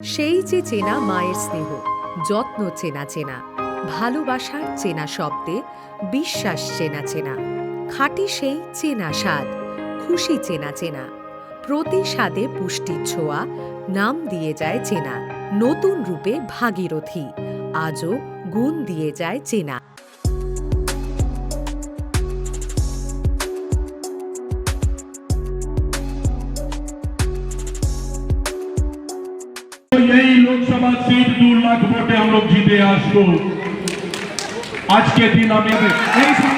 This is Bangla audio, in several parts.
সেই যে চেনা মায়ের স্নেহ, যত্ন চেনা চেনা, ভালোবাসার চেনা শব্দে বিশ্বাস চেনা চেনা, খাটি সেই চেনা স্বাদ, খুশি চেনা চেনা প্রতি স্বাদে পুষ্টির ছোঁয়া, নাম দিয়ে যায় চেনা, নতুন রূপে ভাগীরথী, আজও গুণ দিয়ে যায় চেনা। तो यही लोकसभा सीट दो लाख वोटे हम लोग जीते आज को आज के दिन हमें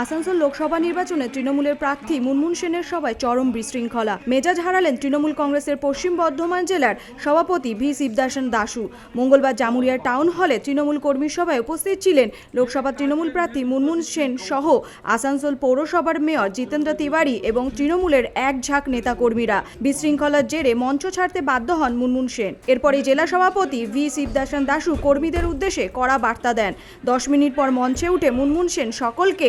আসানসোল লোকসভা নির্বাচনে তৃণমূলের প্রার্থী মুনমুন সেনের সভায় চরম বিশৃঙ্খলা। মেজাজ হারালেন তৃণমূল কংগ্রেসের পশ্চিম বর্ধমান জেলার সভাপতি ভি শিবদাসন দাশু। মঙ্গলবার জামুরিয়ার টাউন হলে তৃণমূল কর্মী সভায় উপস্থিত ছিলেন লোকসভা তৃণমূল প্রার্থী মুনমুন সেন সহ আসানসোল পৌরসভার মেয়র জিতেন্দ্র তিওয়ারি এবং তৃণমূলের এক ঝাঁক নেতাকর্মীরা। বিশৃঙ্খলার জেরে মঞ্চ ছাড়তে বাধ্য হন মুনমুন সেন। এরপরে জেলা সভাপতি ভি শিবদাসন দাশু কর্মীদের উদ্দেশ্যে কড়া বার্তা দেন। দশ মিনিট পর মঞ্চে উঠে মুনমুন সেন সকলকে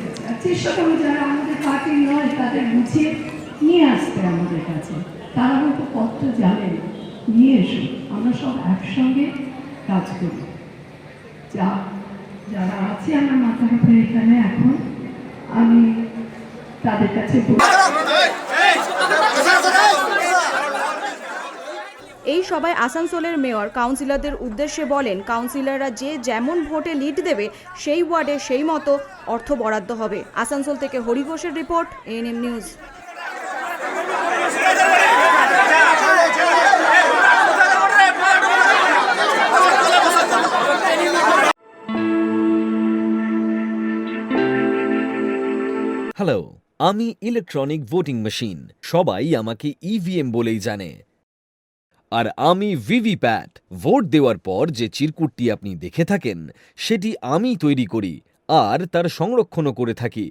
চেষ্টা করব যারা আমাদের পার্টি নয়, তাদের বুঝিয়ে নিয়ে আসতে আমাদের কাছে। তারা হয়তো পথটা জানেন নিয়ে এসো, আমরা সব একসঙ্গে কাজ করি। যা, যারা আছে আমার মাথার উপরে এখানে এখন, আমি তাদের কাছে বলছি এই সভায় আসানসোলের মেয়র, কাউন্সিলরদের উদ্দেশ্যে বলেন, কাউন্সিলররা যে যেমন ভোটে লিড দেবে, সেই ওয়ার্ডে সেই মতো অর্থ বরাদ্দ হবে। আসানসোল থেকে হরি ঘোষের রিপোর্ট, এএনএম নিউজ। হ্যালো আমি ইলেকট্রনিক ভোটিং মেশিন সবাই আমাকে ইভিএম বলেই জানে। আর আমি ভিভিপ্যাট ভোট দেওয়ার পর যে চিরকুটটি আপনি দেখে থাকেন, সেটি আমি তৈরি করি আর তার সংরক্ষণও করে থাকি।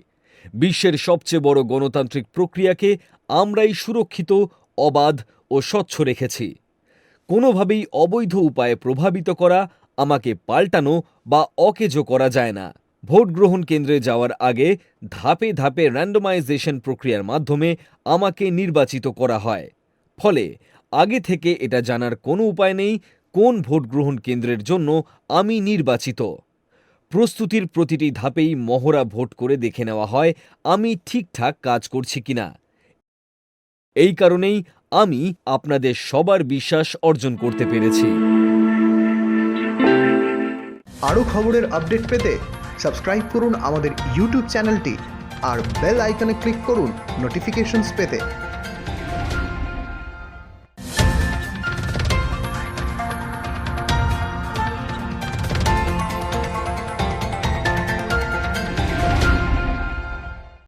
বিশ্বের সবচেয়ে বড় গণতান্ত্রিক প্রক্রিয়াকে আমরাই সুরক্ষিত, অবাধ ও স্বচ্ছ রেখেছি। কোনোভাবেই অবৈধ উপায়ে প্রভাবিত করা, আমাকে পাল্টানো বা অকেজো করা যায় না। ভোট গ্রহণ কেন্দ্রে যাওয়ার আগে ধাপে ধাপে র্যান্ডমাইজেশন প্রক্রিয়ার মাধ্যমে আমাকে নির্বাচিত করা হয়। ফলে আগে থেকে এটা জানার কোনো উপায় নেই কোন ভোট গ্রহণ কেন্দ্রের জন্য আমি নির্বাচিত। প্রস্তুতির প্রতিটি ধাপেই মহড়া ভোট করে দেখে নেওয়া হয় আমি ঠিকঠাক কাজ করছি কিনা। এই কারণেই আমি আপনাদের সবার বিশ্বাস অর্জন করতে পেরেছি। আরও খবরের আপডেট পেতে সাবস্ক্রাইব করুন আমাদের ইউটিউব চ্যানেলটি আর বেল আইকনে ক্লিক করুন নোটিফিকেশনস পেতে।